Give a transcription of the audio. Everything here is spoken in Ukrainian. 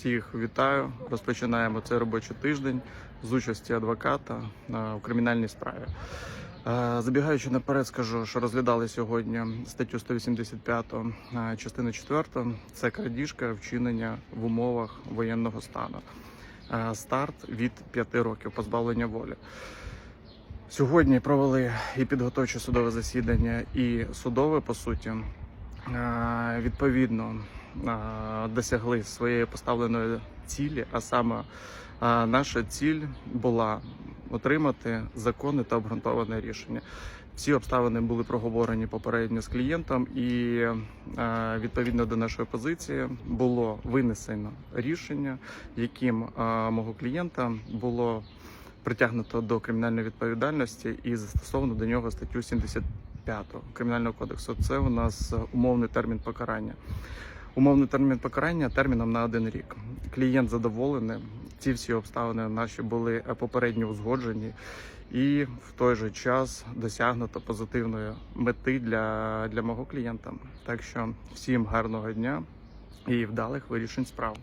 Всіх вітаю. Розпочинаємо цей робочий тиждень з участі адвоката е, у кримінальній справі. Е, Забігаючи наперед, скажу, що розглядали сьогодні статтю 185 е, 4. Це крадіжка вчинення в умовах воєнного стану. Е, Старт від 5 років позбавлення волі. Сьогодні провели і підготовче судове засідання, і судове по суті. Е, Відповідно е, досягли своєї поставленої цілі, а саме наша ціль була отримати законне та обґрунтоване рішення. Всі обставини були проговорені попередньо з клієнтом, і відповідно до нашої позиції було винесено рішення, яким мого клієнта було притягнуто до кримінальної відповідальності і застосовано до нього статтю 75 кримінального кодексу. Це у нас умовний термін покарання. Умовний термін покарання терміном на один рік. Клієнт задоволений. Ці всі обставини наші були е, попередньо узгоджені, і в той же час досягнуто позитивної мети для, для мого клієнта. Так що всім гарного дня і вдалих вирішень справ.